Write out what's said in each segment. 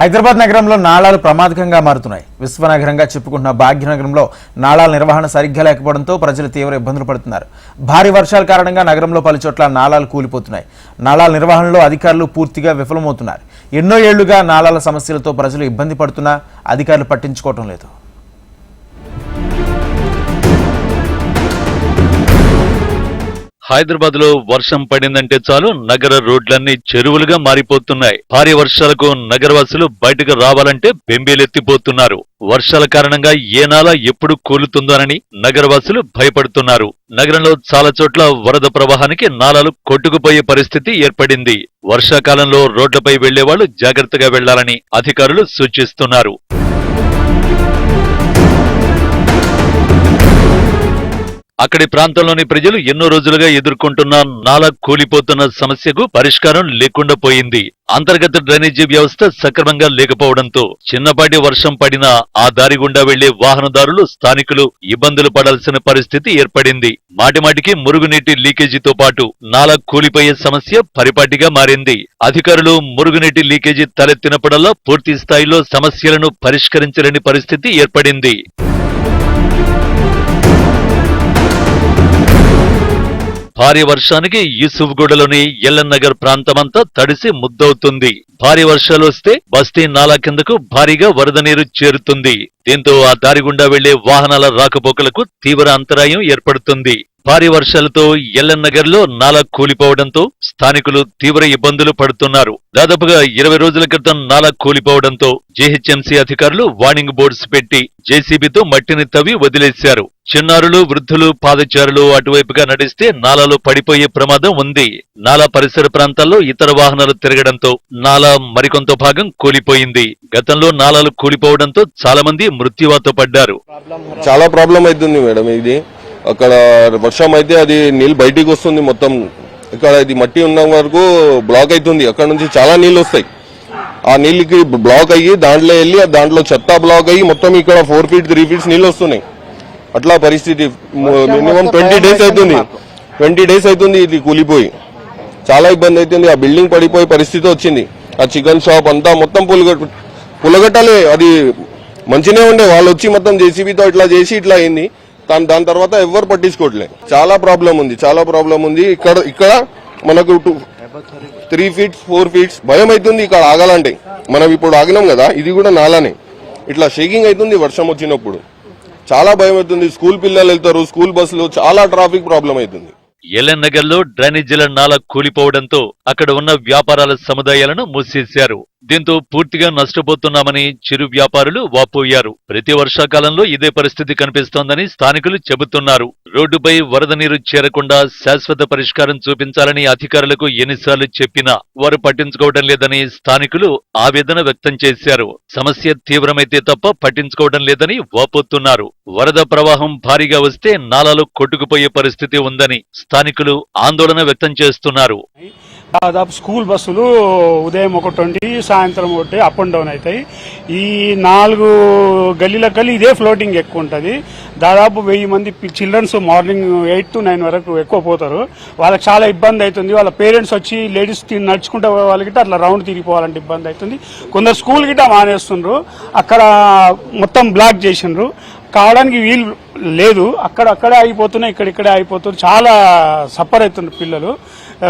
హైదరాబాద్ నగరంలో నాళాలు ప్రమాదకంగా మారుతున్నాయి. విశ్వనగరంగా చెప్పుకుంటున్న భాగ్యనగరంలో నాళాల నిర్వహణ సరిగ్గా లేకపోవడంతో ప్రజలు తీవ్ర ఇబ్బందులు పడుతున్నారు. భారీ వర్షాల కారణంగా నగరంలో పలుచోట్ల నాళాలు కూలిపోతున్నాయి. నాళాల నిర్వహణలో అధికారులు పూర్తిగా విఫలమవుతున్నారు. ఎన్నో ఏళ్ళుగా నాళాల సమస్యలతో ప్రజలు ఇబ్బంది పడుతున్నా అధికారులు పట్టించుకోవటం లేదు. హైదరాబాద్లో వర్షం పడిందంటే చాలు నగర రోడ్లన్నీ చెరువులుగా మారిపోతున్నాయి. భారీ వర్షాలకు నగరవాసులు బయటకు రావాలంటే బెంబేలెత్తిపోతున్నారు. వర్షాల కారణంగా ఏ నాల ఎప్పుడు కూలుతుందోనని నగరవాసులు భయపడుతున్నారు. నగరంలో చాలా చోట్ల వరద ప్రవాహానికి నాలాలు కొట్టుకుపోయే పరిస్థితి ఏర్పడింది. వర్షాకాలంలో రోడ్లపై వెళ్ళేవాళ్ళు జాగ్రత్తగా వెళ్ళాలని అధికారులు సూచిస్తున్నారు. అక్కడి ప్రాంతంలోని ప్రజలు ఎన్నో రోజులుగా ఎదుర్కొంటున్న నాలా కూలిపోతున్న సమస్యకు పరిష్కారం లేకుండా పోయింది. అంతర్గత డ్రైనేజీ వ్యవస్థ సక్రమంగా లేకపోవడంతో చిన్నపాటి వర్షం పడినా ఆ దారి గుండా వెళ్ళే వాహనదారులు స్థానికులు ఇబ్బందులు పడాల్సిన పరిస్థితి ఏర్పడింది. మాటిమాటికి మురుగునీటి లీకేజీతో పాటు నాలా కూలిపోయే సమస్య పరిపాటిగా మారింది. అధికారులు మురుగునీటి లీకేజీ తలెత్తినప్పుడల్లా పూర్తి స్థాయిలో సమస్యలను పరిష్కరించలేని పరిస్థితి ఏర్పడింది. భారీ వర్షానికి యూసుఫ్గూడలోని ఎల్లన్ నగర్ ప్రాంతమంతా తడిసి ముద్దవుతుంది. భారీ వర్షాలు వస్తే బస్తీ నాలా కిందకు భారీగా వరద నీరు చేరుతుంది. దీంతో ఆ దారి గుండా వెళ్ళే వాహనాల రాకపోకలకు తీవ్ర అంతరాయం ఏర్పడుతుంది. భారీ వర్షాలతో ఎల్ఎన్నగర్లో నాలా కూలిపోవడంతో స్థానికులు తీవ్ర ఇబ్బందులు పడుతున్నారు. దాదాపుగా ఇరవై రోజుల క్రితం నాలా కూలిపోవడంతో జేహెచ్ఎంసీ అధికారులు వార్నింగ్ బోర్డ్స్ పెట్టి జేసీబీతో మట్టిని తవ్వి వదిలేశారు. చిన్నారులు వృద్ధులు పాదచారులు అటువైపుగా నడిస్తే నాలాలో పడిపోయే ప్రమాదం ఉంది. నాలా పరిసర ప్రాంతాల్లో ఇతర వాహనాలు తిరగడంతో నాలా మరికొంత భాగం కూలిపోయింది. గతంలో నాలాలు కూలిపోవడంతో చాలా మంది మృత్యువాత పడ్డారు. చాలా ప్రాబ్లం అవుతుంది మేడం ఇది. అక్కడ వర్షం అయితే అది నీళ్ళు బయటికి వస్తుంది మొత్తం. ఇక్కడ ఇది మట్టి ఉన్న వరకు బ్లాక్ అవుతుంది. అక్కడ నుంచి చాలా నీళ్ళు వస్తాయి. ఆ నీళ్ళకి బ్లాక్ అయ్యి దాంట్లో వెళ్ళి ఆ దాంట్లో చెత్త బ్లాక్ అయ్యి మొత్తం ఇక్కడ ఫోర్ ఫీట్ త్రీ ఫీట్స్ నీళ్ళు వస్తున్నాయి. అట్లా పరిస్థితి. మినిమం ట్వంటీ డేస్ అవుతుంది. ట్వంటీ డేస్ అవుతుంది ఇది కూలిపోయి. చాలా ఇబ్బంది అవుతుంది. ఆ బిల్డింగ్ పడిపోయే పరిస్థితి వచ్చింది. ఆ చికెన్ షాప్ అంతా మొత్తం పులగ పులగట్టాలే. అది మంచినే ఉండే. వాళ్ళు వచ్చి మొత్తం జేసీబీతో ఇట్లా చేసి ఇట్లా అయింది. దాని దాని తర్వాత ఎవరు పట్టించుకోవట్లే. చాలా ప్రాబ్లం ఉంది చాలా ప్రాబ్లం ఉంది. ఇక్కడ ఇక్కడ మనకు two three feets four feets భయం అవుతుంది ఇక్కడ ఆగాలంటే. మనం ఇప్పుడు ఆగినాం కదా ఇది కూడా నాలానే. ఇట్లా షేకింగ్ అవుతుంది వర్షం వచ్చినప్పుడు. చాలా భయం అవుతుంది స్కూల్ పిల్లలు వెళ్తారు స్కూల్ బస్సులు చాలా ట్రాఫిక్ ప్రాబ్లం అవుతుంది ఎల్ఎన్ నగర్లో డ్రైనేజీల నాల కూలిపోవడంతో అక్కడ ఉన్న వ్యాపారాల సముదాయాలను మూసేశారు. దీంతో పూర్తిగా నష్టపోతున్నామని చిరు వ్యాపారులు వాపోయారు. ప్రతి వర్షాకాలంలో ఇదే పరిస్థితి కనిపిస్తోందని స్థానికులు చెబుతున్నారు. రోడ్డుపై వరద నీరు చేరకుండా శాశ్వత పరిష్కారం చూపించాలని అధికారులకు ఎన్నిసార్లు చెప్పినా వారు పట్టించుకోవడం లేదని స్థానికులు ఆవేదన వ్యక్తం చేశారు. సమస్య తీవ్రమైతే తప్ప పట్టించుకోవడం లేదని వాపోతున్నారు. వరద ప్రవాహం భారీగా వస్తే నాలాలు కొట్టుకుపోయే పరిస్థితి ఉందని స్థానికులు ఆందోళన వ్యక్తం చేస్తున్నారు. దాదాపు స్కూల్ బస్సులు ఉదయం ఒక ట్వంటీ సాయంత్రం ఒకటి అప్ అండ్ డౌన్ అవుతాయి. ఈ నాలుగు గల్లీల గల్లీ ఇదే ఫ్లోటింగ్ ఎక్కువ ఉంటుంది. దాదాపు వెయ్యి మంది childrens morning eight to nine వరకు ఎక్కువ పోతారు. వాళ్ళకి చాలా ఇబ్బంది అవుతుంది. వాళ్ళ పేరెంట్స్ వచ్చి లేడీస్ నడుచుకుంటే వాళ్ళకి అట్లా రౌండ్ తిరిగిపోవాలంటే ఇబ్బంది అవుతుంది. కొందరు స్కూల్ గిట్ట మానేస్తుండ్రు. అక్కడ మొత్తం బ్లాక్ చేసిండ్రు. కావడానికి వీలు లేదు అక్కడ అక్కడే అయిపోతున్నాయి ఇక్కడ ఇక్కడే అయిపోతున్నారు చాలా సఫర్ అవుతున్నారు పిల్లలు.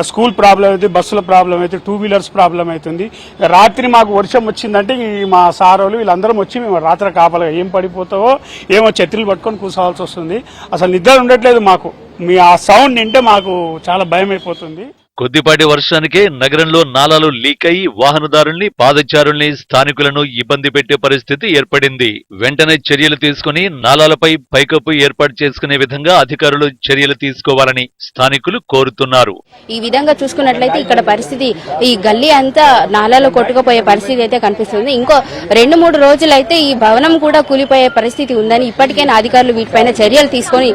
స్కూల్ ప్రాబ్లం అయితే బస్సుల ప్రాబ్లం అయితే టూ వీలర్స్ ప్రాబ్లం అవుతుంది. రాత్రి మాకు వర్షం వచ్చిందంటే ఈ మా సారోలు వీళ్ళందరం వచ్చి మేము రాత్రి కాపలగా ఏం పడిపోతావో ఏమో ఛత్రులు పట్టుకొని కూర్చోవాల్సి వస్తుంది. అసలు నిద్ర ఉండట్లేదు మాకు. మీ ఆ సౌండ్ వింటే మాకు చాలా భయం అయిపోతుంది కొద్దిపాటి వర్షానికే నగరంలో నాలాలు లీక్ అయి వాహనదారుల్ని పాదచారుల్ని స్థానికులను ఇబ్బంది పెట్టే పరిస్థితి ఏర్పడింది. వెంటనే చర్యలు తీసుకుని నాలాలపై పైకప్పు ఏర్పాటు చేసుకునే విధంగా అధికారులు చర్యలు తీసుకోవాలని స్థానికులు కోరుతున్నారు. ఈ విధంగా చూసుకున్నట్లయితే ఇక్కడ పరిస్థితి ఈ గల్లీ అంతా నాలాలో కొట్టుకుపోయే పరిస్థితి అయితే కనిపిస్తుంది. ఇంకో రెండు మూడు రోజులైతే ఈ భవనం కూడా కూలిపోయే పరిస్థితి ఉందని ఇప్పటికైనా అధికారులు వీటిపైన చర్యలు తీసుకొని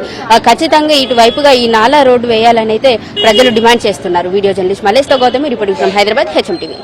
ఖచ్చితంగా ఇటువైపుగా ఈ నాలా రోడ్డు వేయాలని అయితే ప్రజలు డిమాండ్ చేస్తున్నారు. Video journalist మలేస్తో Gautami reporting from Hyderabad HM TV.